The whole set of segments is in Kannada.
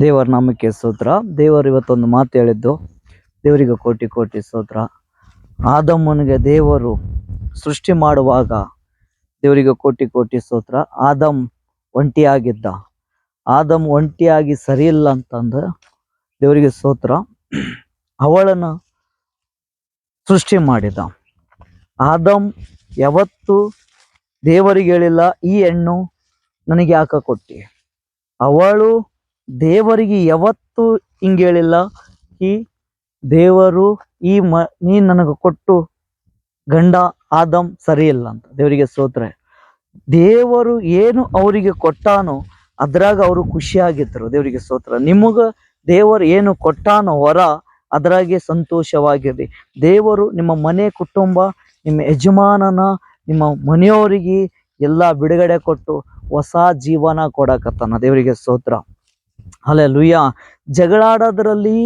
ದೇವರ ನಾಮಕ್ಕೆ ಸ್ತೋತ್ರ. ದೇವರು ಇವತ್ತೊಂದು ಮಾತು ಹೇಳಿದ್ದು, ದೇವರಿಗೆ ಕೋಟಿ ಕೋಟಿ ಸ್ತೋತ್ರ. ಆದಮ್ಮನಿಗೆ ದೇವರು ಸೃಷ್ಟಿ ಮಾಡುವಾಗ ದೇವರಿಗೆ ಕೋಟಿ ಕೋಟಿ ಸ್ತೋತ್ರ. ಆದಮ್ ಒಂಟಿಯಾಗಿದ್ದ. ಆದಮ್ ಒಂಟಿಯಾಗಿ ಸರಿ ಇಲ್ಲ ದೇವರಿಗೆ ಸ್ತೋತ್ರ. ಅವಳನ್ನು ಸೃಷ್ಟಿ ಮಾಡಿದ. ಆದಮ್ ಯಾವತ್ತು ದೇವರಿಗೆ ಹೇಳಿಲ್ಲ, ಈ ಹೆಣ್ಣು ನನಗೆ ಯಾಕೆ ಕೊಟ್ಟಿ? ಅವಳು ದೇವರಿಗೆ ಯಾವತ್ತು ಹಿಂಗೆ ಹೇಳಿಲ್ಲ ಈ ದೇವರು ಈ ಮ, ನೀ ನನಗೆ ಕೊಟ್ಟು ಗಂಡ ಆದಮ್ ಸರಿ ಇಲ್ಲ ಅಂತ. ದೇವರಿಗೆ ಸೋತ್ರೆ ದೇವರು ಏನು ಅವರಿಗೆ ಕೊಟ್ಟಾನೋ ಅದ್ರಾಗ ಅವರು ಖುಷಿಯಾಗಿದ್ರು ದೇವರಿಗೆ ಸೋತ್ರ ನಿಮಗ ದೇವರು ಏನು ಕೊಟ್ಟಾನೋ ವರ ಅದ್ರಾಗೆ ಸಂತೋಷವಾಗಿರಿ ದೇವರು ನಿಮ್ಮ ಮನೆ ಕುಟುಂಬ, ನಿಮ್ಮ ಯಜಮಾನನ, ನಿಮ್ಮ ಮನೆಯವರಿಗೆ ಎಲ್ಲ ಬಿಡುಗಡೆ ಕೊಟ್ಟು ಹೊಸ ಜೀವನ ಕೊಡಕತ್ತಾನ. ದೇವರಿಗೆ ಸ್ತೋತ್ರ. ಅಲ್ಲೇ ಲುಯ್ಯ ಜಗಳಾಡೋದ್ರಲ್ಲಿ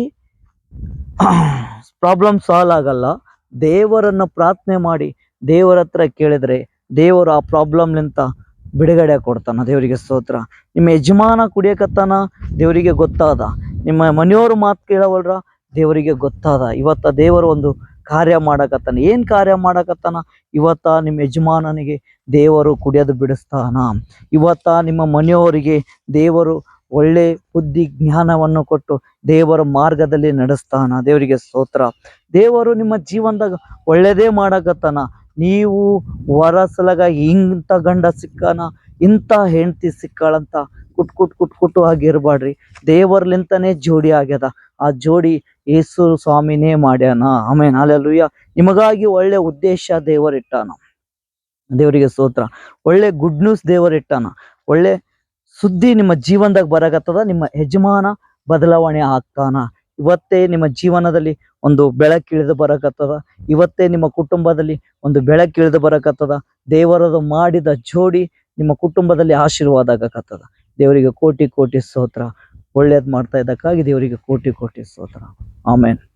ಪ್ರಾಬ್ಲಮ್ ಸಾಲ್ವ್ ಆಗಲ್ಲ. ದೇವರನ್ನು ಪ್ರಾರ್ಥನೆ ಮಾಡಿ ದೇವರ ಹತ್ರ ಕೇಳಿದ್ರೆ ದೇವರು ಆ ಪ್ರಾಬ್ಲಮ್ಲಿಂತ ಬಿಡುಗಡೆ ಕೊಡ್ತಾನ. ದೇವರಿಗೆ ಸ್ತೋತ್ರ. ನಿಮ್ಮ ಯಜಮಾನ ಕುಡಿಯಕತ್ತಾನ? ದೇವರಿಗೆ ಗೊತ್ತಾದ. ನಿಮ್ಮ ಮನೆಯವ್ರ ಮಾತು ಕೇಳವಲ್ರ? ದೇವರಿಗೆ ಗೊತ್ತಾದ. ಇವತ್ತ ದೇವರು ಒಂದು ಕಾರ್ಯ ಮಾಡಕತ್ತಾನ. ಏನ್ ಕಾರ್ಯ ಮಾಡಕತ್ತಾನ? ಇವತ್ತ ನಿಮ್ಮ ಯಜಮಾನನಿಗೆ ದೇವರು ಕುಡಿಯೋದು ಬಿಡಿಸ್ತಾನ. ಇವತ್ತ ನಿಮ್ಮ ಮನೆಯವರಿಗೆ ದೇವರು ಒಳ್ಳೆ ಬುದ್ಧಿ ಜ್ಞಾನವನ್ನು ಕೊಟ್ಟು ದೇವರ ಮಾರ್ಗದಲ್ಲಿ ನಡೆಸ್ತಾನ. ದೇವರಿಗೆ ಸ್ತೋತ್ರ. ದೇವರು ನಿಮ್ಮ ಜೀವನದಾಗ ಒಳ್ಳೇದೇ ಮಾಡಕತ್ತಾನ. ನೀವು ವರಸಲಗ ಇಂಥ ಗಂಡ ಸಿಕ್ಕಾನ, ಇಂಥ ಹೆಂಡತಿ ಸಿಕ್ಕಾಳಂತ ಕುಟ್ ಕುಟ್ ಕುಟ್ ಕುಟ್ಟು ಆಗಿರ್ಬಾಡ್ರಿ ದೇವರ್ಲಿಂತನೇ ಜೋಡಿ ಆಗ್ಯದ. ಆ ಜೋಡಿ ಯೇಸು ಸ್ವಾಮಿನೇ ಮಾಡ್ಯಾನ. ಆಮೇನ್. ಅಲ್ಲೆಲ್ಲುಯ್ಯ ನಿಮಗಾಗಿ ಒಳ್ಳೆ ಉದ್ದೇಶ ದೇವರಿಟ್ಟಾನ. ದೇವರಿಗೆ ಸ್ತೋತ್ರ. ಒಳ್ಳೆ ಗುಡ್ ನ್ಯೂಸ್ ದೇವರಿಟ್ಟಾನ. ಒಳ್ಳೆ ಸುದ್ದಿ ನಿಮ್ಮ ಜೀವನದಾಗ ಬರಕತ್ತದ, ನಿಮ್ಮ ಯಜಮಾನ ಬದಲಾವಣೆ ಆಗ್ತಾನ. ಇವತ್ತೇ ನಿಮ್ಮ ಜೀವನದಲ್ಲಿ ಒಂದು ಬೆಳಕಿಳಿದು ಬರಕತ್ತದ, ಇವತ್ತೇ ನಿಮ್ಮ ಕುಟುಂಬದಲ್ಲಿ ಒಂದು ಬೆಳಕಿಳಿದು ಬರಕತ್ತದ, ದೇವರದು ಮಾಡಿದ ಜೋಡಿ ನಿಮ್ಮ ಕುಟುಂಬದಲ್ಲಿ ಆಶೀರ್ವಾದ ಆಗಕತ್ತದ. ದೇವರಿಗೆ ಕೋಟಿ ಕೋಟಿ ಸ್ತೋತ್ರ. ಒಳ್ಳೇದ್ ಮಾಡ್ತಾ ಇದ್ದಕ್ಕಾಗಿ ದೇವರಿಗೆ ಕೋಟಿ ಕೋಟಿ ಸ್ತೋತ್ರ. ಆಮೇನ್.